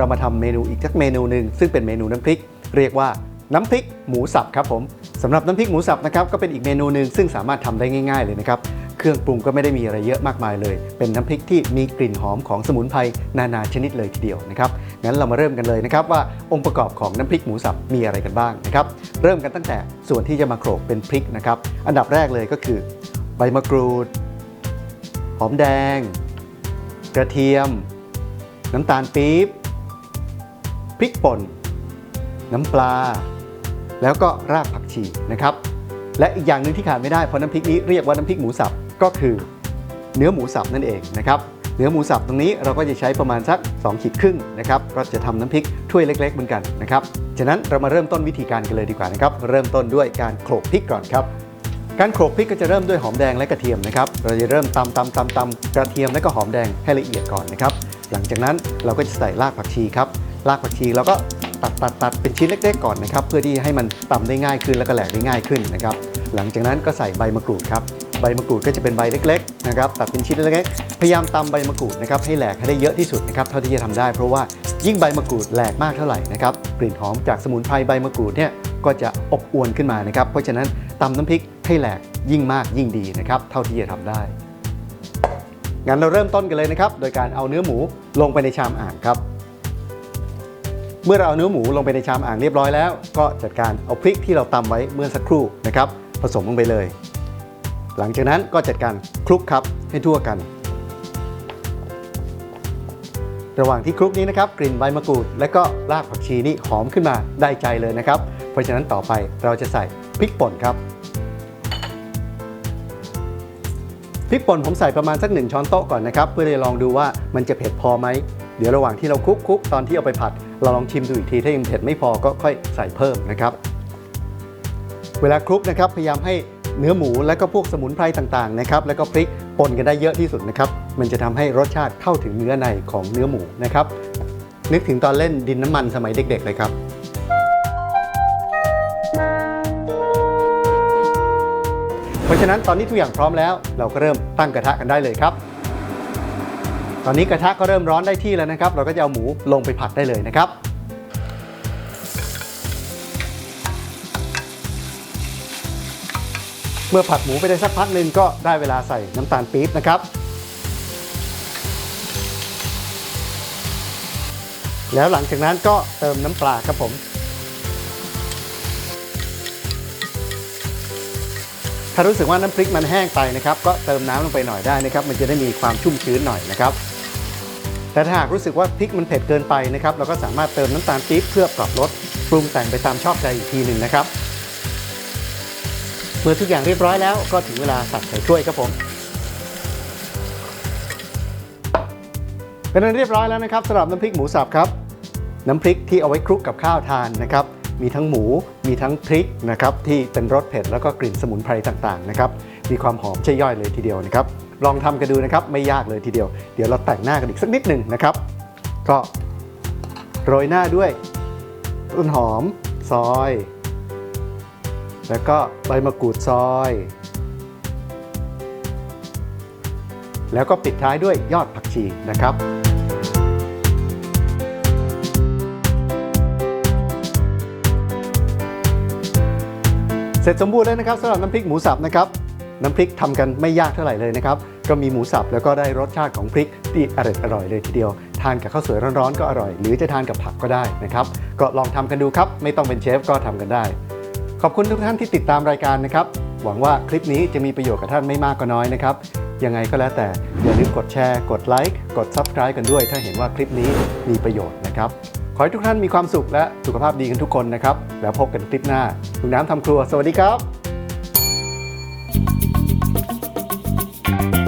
เรามาทำเมนูอีกสักเมนูหนึ่งซึ่งเป็นเมนูน้ำพริก เรียกว่าน้ำพริกหมูสับครับผมสำหรับน้ำพริกหมูสับนะครับก็เป็นอีกเมนูหนึ่งซึ่งสามารถทำได้ง่าย ๆเลยนะครับเครื่องปรุงก็ไม่ได้มีอะไรเยอะมากมายเลย เป็นน้ำพริกที่มีกลิ่นหอมของสมุนไพรนานาชนิดเลยทีเดียวนะครับงั้นเรามาเริ่มกันเลยนะครับว่าองค์ประกอบของน้ำพริกหมูสับมีอะไรกันบ้างนะครับเริ่มกันตั้งแต่ส่วนที่จะมาโขลกเป็นพริกนะครับอันดับแรกเลยก็คือ ใบมะกรูด หอมแดง กระเทียม น้ำตาลปี๊บ พริกป่น น้ำปลา แล้วก็รากผักชีนะครับ และอีกอย่างหนึ่งที่ขาดไม่ได้เพราะน้ำพริกนี้เรียกว่าน้ำพริกหมูสับก็คือ เนื้อหมูสับนั่นเองนะครับเนื้อหมูสับตรงนี้เราก็จะใช้ประมาณสัก2ขีดครึ่งนะครับก็จะทำน้ำพริกถ้วยเล็ก ๆ เหมือนกันนะครับฉะนั้นเรามาเริ่มต้นวิธีการกันเลยดีกว่านะครับเริ่มต้นด้วยการโขลกพริกก่อนครับการโขลกพริกก็จะเริ่มด้วยหอมแดงและกระเทียมนะครับเราจะเริ่มตำตำตำตำกระเทียมและก็หอมแดงให้ละเอียดก่อนนะครับหลังจากนั้นเราก็จะใส่รากผักชีครับ รากผักชีเราก็ตัดตัดตัดเป็นชิ้นเล็ก ๆ ก่อนนะครับเพื่อที่ให้มันตำได้ง่ายขึ้นแล้วก็แหลกได้ง่ายขึ้นนะครับหลังจากนั้นก็ใส่ใบมะกรูดครับใบมะกรูดก็จะเป็นใบเล็กๆนะครับตัดเป็นชิ้นเล็กๆพยายามตำใบมะกรูดนะครับให้แหลกให้ได้เยอะที่สุดนะครับเท่าที่จะทำได้ เพราะว่ายิ่งใบมะกรูดแหลกมากเท่าไหร่นะครับกลิ่นหอมจากสมุนไพรใบมะกรูดเนี่ยก็จะอบอวนขึ้นมานะครับเพราะฉะนั้นตำน้ำพริกให้แหลกยิ่งมากยิ่งดีนะครับเท่าที่จะทำได้งั้นเราเริ่มต้นกันเลยนะครับโดยการเอาเนื้อหมูลงไปในชามอ่างครับ เมื่อเราเอาเนื้อหมูลงไปในชามอ่างเรียบร้อยแล้ว ก็จัดการเอาพริกที่เราตำไว้เมื่อสักครู่นะครับ ผสมลงไปเลย หลังจากนั้นก็จัดการคลุกครับให้ทั่วกัน ระหว่างที่คลุกนี้นะครับกลิ่นใบมะกรูด และก็รากผักชีนี่หอมขึ้นมาได้ใจเลยนะครับ เพราะฉะนั้นต่อไปเราจะใส่พริกป่นครับพริกป่นผมใส่ประมาณสักหนึ่งช้อนโต๊ะก่อนนะครับ เพื่อจะลองดูว่ามันจะเผ็ดพอไหม เดี๋ยวระหว่างที่เราคลุกคุกตอนที่เอาไปผัด เราลองชิมดูอีกที ถ้ายังเผ็ดไม่พอก็ค่อยใส่เพิ่มนะครับ เวลาคลุกนะครับพยายามให้เนื้อหมูและก็พวกสมุนไพรต่างๆนะครับแล้วก็พริกปนกันได้เยอะที่สุดนะครับมันจะทำให้รสชาติเข้าถึงเนื้อในของเนื้อหมูนะครับ นึกถึงตอนเล่นดินน้ำมันสมัยเด็กๆเลยครับเพราะฉะนั้นตอนนี้ทุกอย่างพร้อมแล้ว เราก็เริ่มตั้งกระทะกันได้เลยครับ ตอนนี้กระทะก็เริ่มร้อนได้ที่แล้วนะครับ เราก็จะเอาหมูลงไปผัดได้เลยนะครับ เมื่อผัดหมูไปได้สักพักหนึ่งก็ได้เวลาใส่น้ำตาลปี๊บนะครับ แล้วหลังจากนั้นก็เติมน้ำปลาครับผมถ้ารู้สึกว่าน้ำพริกมันแห้งไปนะครับ ก็เติมน้ำลงไปหน่อยได้นะครับ มันจะได้มีความชุ่มชื้นหน่อยนะครับ แต่ถ้าหากรู้สึกว่าพริกมันเผ็ดเกินไปนะครับเราก็สามารถเติมน้ำตาลปี๊บเพื่อปรับรสปรุงแต่งไปตามชอบใจอีกทีหนึ่งนะครับ เมื่อทุกอย่างเรียบร้อยแล้วก็ถึงเวลาตักใส่ถ้วยครับผมเป็นอันเรียบร้อยแล้วนะครับสำหรับน้ำพริกหมูสับครับ น้ำพริกที่เอาไว้คลุกกับข้าวทานนะครับมีทั้งหมูมีทั้งพริกนะครับที่เป็นรสเผ็ดแล้วก็กลิ่นสมุนไพรต่างๆนะครับมีความหอมใช่ย่อยเลยทีเดียวนะครับ ลองทำกันดูนะครับ ไม่ยากเลยทีเดียว เดี๋ยวเราแต่งหน้ากันอีกสักนิดหนึ่งนะครับ ก็โรยหน้าด้วยต้นหอมซอย แล้วก็ใบมะกรูดซอย แล้วก็ปิดท้ายด้วยยอดผักชีนะครับเสร็จสมบูรณ์แล้วนะครับสำหรับน้ำพริกหมูสับนะครับ น้ำพริกทำกันไม่ยากเท่าไหร่เลยนะครับ ก็มีหมูสับแล้วก็ได้รสชาติของพริกที่อร่อยอร่อยเลยทีเดียว ทานกับข้าวสวยร้อนๆก็อร่อย หรือจะทานกับผักก็ได้นะครับ ก็ลองทำกันดูครับ ไม่ต้องเป็นเชฟก็ทำกันได้ ขอบคุณทุกท่านที่ติดตามรายการนะครับ หวังว่าคลิปนี้จะมีประโยชน์กับท่านไม่มากก็น้อยนะครับ ยังไงก็แล้วแต่อย่าลืมกดแชร์ กดไลค์ กด Subscribe กันด้วย ถ้าเห็นว่าคลิปนี้มีประโยชน์นะครับขอให้ทุกท่านมีความสุขและสุขภาพดีกันทุกคนนะครับ แล้วพบกันคลิปหน้าลุงน้ำทำครัว สวัสดีครับ Thank you.